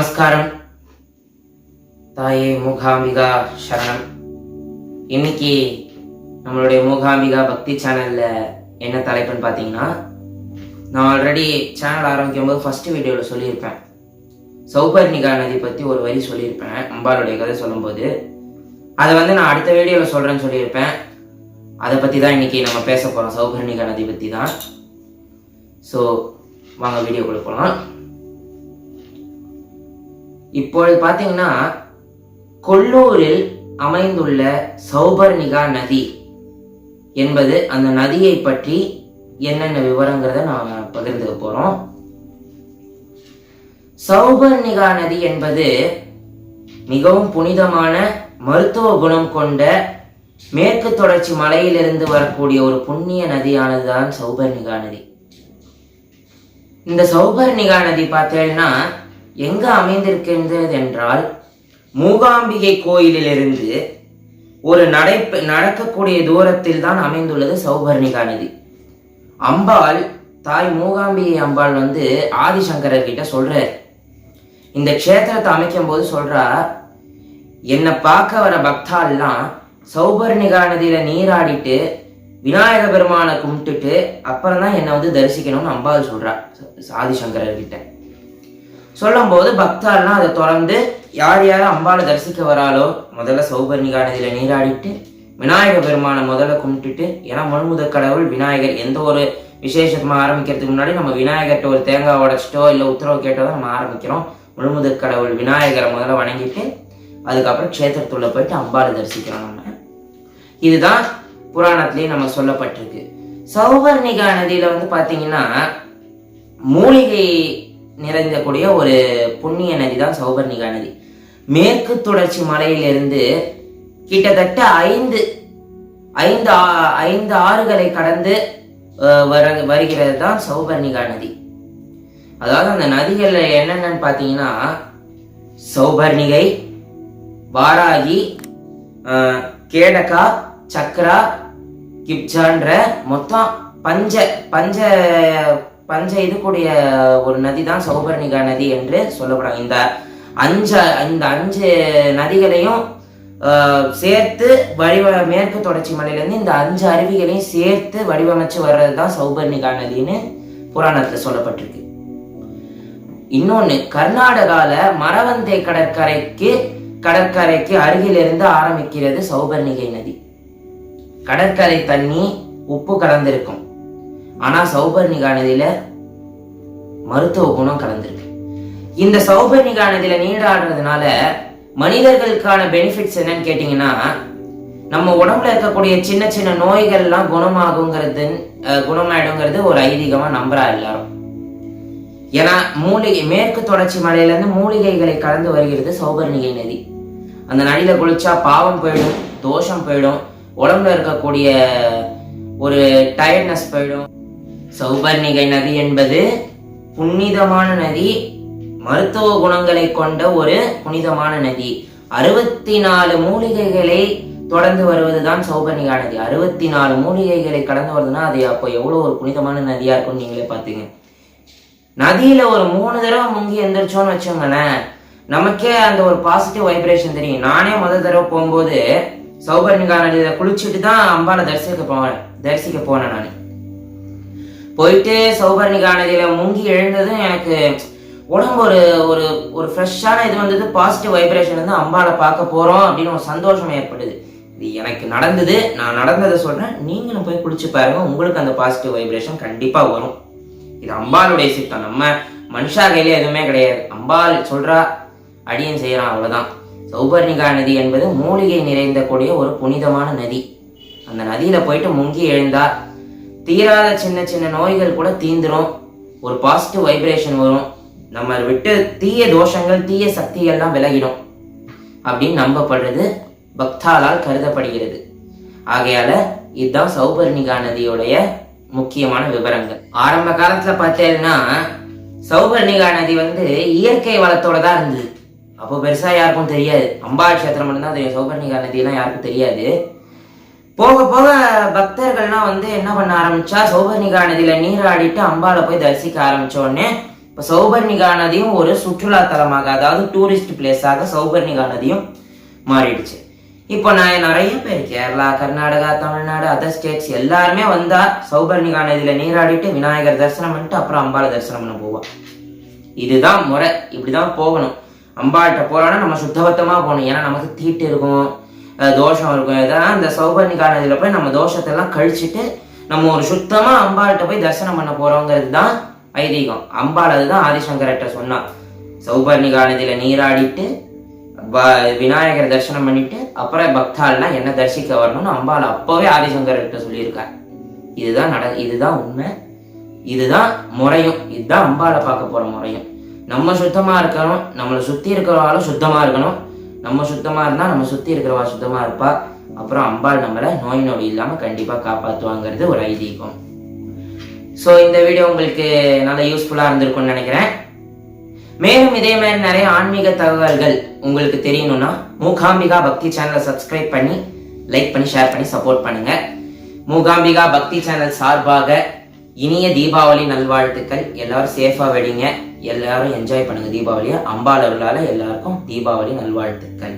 நமஸ்காரம். தாயே மூகாம்பிகா சரணம். இன்னைக்கு நம்மளுடைய மூகாம்பிகா பக்தி சேனல்ல என்ன தலைப்புன்னு பார்த்தீங்கன்னா நான் ஆல்ரெடி சேனல் ஆரம்பிக்கும் போது ஃபர்ஸ்ட் வீடியோவில் சொல்லியிருப்பேன். சௌபர்ணிகா நதி பற்றி ஒரு வரி சொல்லியிருப்பேன் அம்பாளுடைய கதை சொல்லும்போது. அதை வந்து நான் அடுத்த வீடியோவில் சொல்கிறேன்னு சொல்லியிருப்பேன். அதை பற்றி தான் இன்னைக்கு நம்ம பேச போகிறோம் சௌபர்ணிகா நதி பற்றி தான் ஸோ வாங்க வீடியோக்குள்ள போகலாம் இப்பொழுது பார்த்தீங்கன்னா கொல்லூரில் அமைந்துள்ள சௌபர்ணிகா நதி என்பது அந்த நதியை பற்றி என்னென்ன விவரங்கிறத நாம் பகிர்ந்துக்க போகிறோம் சௌபர்ணிகா நதி என்பது மிகவும் புனிதமான மருத்துவ குணம் கொண்ட மேற்கு தொடர்ச்சி மலையிலிருந்து வரக்கூடிய ஒரு புண்ணிய நதியானதுதான் சௌபர்ணிகா நதி. இந்த சௌபர்ணிகா நதி பார்த்தீங்கன்னா எங்கு அமைந்திருக்கின்றது என்றால் மூகாம்பிகை கோயிலிலிருந்து ஒரு நடை நடக்கக்கூடிய தூரத்தில் தான் அமைந்துள்ளது சௌபர்ணிகா நதி. அம்பாள் தாய் மூகாம்பிகை அம்பாள் வந்து ஆதிசங்கரர் கிட்ட சொல்றார். இந்த க்ஷேத்திரத்தை அமைக்கும் போது சொல்றா என்னை பார்க்க வர பக்தால்லாம் சௌபர்ணிகா நதியில நீராடிட்டு விநாயக பெருமானை கும்பிட்டுட்டு அப்புறம் தான் என்னை வந்து தரிசிக்கணும்னு அம்பாள் சொல்றா ஆதிசங்கரர் கிட்ட. சொல்லும்போது பக்தாள்லாம் அதை தொடர்ந்து யார் யார் அம்பாளை தரிசிக்க வராளோ முதல்ல சௌபர்ணிகா நதியில் நீராடிட்டு விநாயக பெருமானை முதல்ல கும்பிட்டுட்டு ஏன்னா முழுமுத கடவுள் விநாயகர் எந்த ஒரு விசேஷமாக ஆரம்பிக்கிறதுக்கு முன்னாடி நம்ம விநாயகர்கிட்ட ஒரு தேங்காய் உடச்சிட்டோ இல்லை உத்தரவு கேட்டோ தான் நம்ம ஆரம்பிக்கிறோம். முழுமுத கடவுள் விநாயகரை முதல்ல வணங்கிட்டு அதுக்கப்புறம் க்ஷேத்திரத்துள்ள போயிட்டு அம்பாளை தரிசிக்கிறோம் நம்ம. இதுதான் புராணத்திலேயே நம்ம சொல்லப்பட்டிருக்கு. சௌவர்ணிகா நதியில வந்து பார்த்தீங்கன்னா மூலிகை நிறைந்தக்கூடிய ஒரு புண்ணிய நதி தான் சௌபர்ணிகா நதி. மேற்கு தொடர்ச்சி மலையிலிருந்து கிட்டத்தட்ட ஐந்து ஐந்து ஆ- ஐந்து ஆறுகளை கடந்து வர வருகிறது தான் சௌபர்ணிகா நதி. அதாவது அந்த நதிகளில் என்னென்னு பார்த்தீங்கன்னா சௌபர்ணிகை வாராகி கேடகா சக்ரா கிப்சான்ற மொத்தம் பஞ்ச பஞ்ச பஞ்ச இது கூடிய ஒரு நதி தான் சௌபர்ணிகா நதி என்று சொல்லப்படுறாங்க இந்த அஞ்சு இந்த அஞ்சு நதிகளையும் சேர்த்து வடிவ மேற்கு தொடர்ச்சி மலையிலேருந்து இந்த அஞ்சு அருவிகளையும் சேர்த்து வடிவமைச்சு வர்றது தான் சௌபர்ணிகா நதின்னு புராணத்தில் சொல்லப்பட்டிருக்கு. இன்னொன்று கர்நாடகாவில் மரவந்தை கடற்கரைக்கு கடற்கரைக்கு அருகிலிருந்து ஆரம்பிக்கிறது சௌபர்ணிகை நதி. கடற்கரை தண்ணி உப்பு கலந்திருக்கும். ஆனால் சௌபர்ணிகா நதியில் மருத்துவ குணம் கலந்திருக்கு. இந்த சௌபர்ணிகா நதியில நீராடுறதுனால மனிதர்களுக்கான பெனிஃபிட்ஸ் என்னன்னு கேட்டிங்கன்னா நம்ம உடம்புல இருக்கக்கூடிய சின்ன சின்ன நோய்கள்லாம் குணமாகுங்கிறது குணமாயிடுங்கிறது ஒரு ஐதீகமாக நம்புறா எல்லாரும். ஏன்னா மூலிகை மேற்கு தொடர்ச்சி மலையிலேருந்து மூலிகைகளை கலந்து வருகிறது சௌபர்ணிகை நதி. அந்த நதியில் குளிச்சா பாவம் போயிடும் தோஷம் போயிடும் உடம்புல இருக்கக்கூடிய ஒரு டயர்ட்னஸ் போயிடும் சௌபர்ணிகை நதி என்பது புனிதமான நதி மருத்துவ குணங்களை கொண்ட ஒரு புனிதமான நதி. அறுபத்தி நாலு மூலிகைகளை தொடர்ந்து வருவதுதான் சௌபர்ணிகா நதி. அறுபத்தி நாலு மூலிகைகளை கடந்து வருதுன்னா அது அப்போ எவ்வளோ ஒரு புனிதமான நதியா இருக்கும்னு நீங்களே பார்த்துங்க நதியில ஒரு மூணு தடவை முங்கி எந்திரிச்சோன்னு வச்சோங்களேன் நமக்கே அந்த ஒரு பாசிட்டிவ் வைப்ரேஷன் தெரியும். நானே முதல் தடவை போகும்போது சௌபர்ணிகா நதியில குளிச்சுட்டு தான் அம்பாளை தரிசிக்க போவேன் தரிசிக்க போனேன் நான். போயிட்டு சௌபர்ணிகா நதியில முங்கி எழுந்ததும் எனக்கு உடம்பு ஒரு ஒரு ஒரு ஃப்ரெஷ்ஷான இது வந்தது. பாசிட்டிவ் வைப்ரேஷன் வந்து அம்பாவை பார்க்க போகிறோம் அப்படின்னு ஒரு சந்தோஷம் ஏற்படுது இது எனக்கு நடந்தது. நான் நடந்ததை சொல்கிறேன் நீங்களும் போய் குளிச்சு பாருங்க. உங்களுக்கு அந்த பாசிட்டிவ் வைப்ரேஷன் கண்டிப்பாக வரும். இது அம்பாளுடைய சித்தம். நம்ம மனுஷா கையில எதுவுமே கிடையாது. அம்பாள் சொல்கிறா அடியன் செய்கிறான் அவ்வளோதான் சௌபர்ணிகா நதி என்பது மூலிகை நிறைந்த கூடிய ஒரு புனிதமான நதி. அந்த நதியில் போயிட்டு முங்கி எழுந்தால் தீராத சின்ன சின்ன நோய்கள் கூட தீந்துரும். ஒரு பாசிட்டிவ் வைப்ரேஷன் வரும். நம்ம விட்டு தீய தோஷங்கள் தீய சக்திகள்லாம் விலகிடும். அப்படின்னு நம்பப்படுறது பக்தாலால் கருதப்படுகிறது. ஆகையால இதுதான் சௌபர்ணிகா நதியுடைய முக்கியமான விவரங்கள். ஆரம்ப காலத்துல பார்த்தேன்னா சௌபர்ணிகா நதி வந்து இயற்கை வளத்தோட தான் இருந்தது. அப்போ பெருசா யாருக்கும் தெரியாது. அம்பாள் கஷேத்திரம் மட்டும்தான் தெரியும். சௌபர்ணிகா நதியெல்லாம் யாருக்கும் தெரியாது. போக போக பக்தர்கள்லாம் வந்து என்ன பண்ண ஆரம்பிச்சா சௌபர்ணிகா நதியில நீராடிட்டு அம்பாளை போய் தரிசிக்க ஆரம்பிச்ச உடனே இப்போ சௌபர்ணிகா நதியும் ஒரு சுற்றுலா தலமாக அதாவது டூரிஸ்ட் பிளேஸாக சௌபர்ணிகா நதியும் மாறிடுச்சு. இப்போ நான் நிறைய பேர் கேரளா கர்நாடகா தமிழ்நாடு அதர் ஸ்டேட்ஸ் எல்லாருமே வந்தா சௌபர்ணிகா நதியில நீராடிட்டு விநாயகர் தரிசனம் பண்ணிட்டு அப்புறம் அம்பாளை தரிசனம் பண்ண போவோம். இதுதான் முறை. இப்படிதான் போகணும். அம்பாட்ட போறோம்னா நம்ம சுத்தபத்தமா போகணும். ஏன்னா நமக்கு தீட்டு இருக்கும். தோஷம் இருக்கும். இதெல்லாம் அந்த சௌபர்ணிகா நதியில போய் நம்ம தோஷத்தை எல்லாம் கழிச்சிட்டு நம்ம ஒரு சுத்தமா அம்பாள்கிட்ட போய் தரிசனம் பண்ண போறோங்கிறது தான் ஐதீகம். அம்பாள் அதுதான் ஆதிசங்கர்கிட்ட சொன்னான் சௌபர்ணிகா நதியில நீராடிட்டு விநாயகர் தரிசனம் பண்ணிட்டு அப்புறம் பக்தாள்லாம் என்ன தரிசிக்க வரணும்னு அம்பாள் அப்பவே ஆதிசங்கர்கிட்ட சொல்லியிருக்கார். இதுதான் நட இதுதான் உண்மை. இதுதான் முறையும். இதுதான் அம்பாளை பார்க்க போற முறையும். நம்ம சுத்தமா இருக்கணும் நம்மளை சுத்தி இருக்கிறவங்களும் சுத்தமா இருக்கணும். நம்ம சுத்தமாக இருந்தால் நம்ம சுற்றி இருக்கிறவா சுத்தமாக இருப்பா. அப்புறம் அம்பாள் நம்மளை நோய் நொடி இல்லாமல் கண்டிப்பாக காப்பாற்றுவாங்கிறது ஒரு ஐதீகம். ஸோ இந்த வீடியோ உங்களுக்கு நல்ல யூஸ்ஃபுல்லாக இருந்திருக்கும்னு நினைக்கிறேன். மேலும் இதே மாதிரி நிறைய ஆன்மீக தகவல்கள் உங்களுக்கு தெரியணும்னா மூகாம்பிகா பக்தி சேனலை சப்ஸ்கிரைப் பண்ணி லைக் பண்ணி ஷேர் பண்ணி சப்போர்ட் பண்ணுங்கள் மூகாம்பிகா பக்தி சேனல் சார்பாக இனிய தீபாவளி நல்வாழ்த்துக்கள். எல்லாரும் சேஃபா வெடிங்க. எல்லாரும் என்ஜாய் பண்ணுங்க தீபாவளியை. அம்பாள் அருளால எல்லாருக்கும் தீபாவளி நல்வாழ்த்துக்கள்.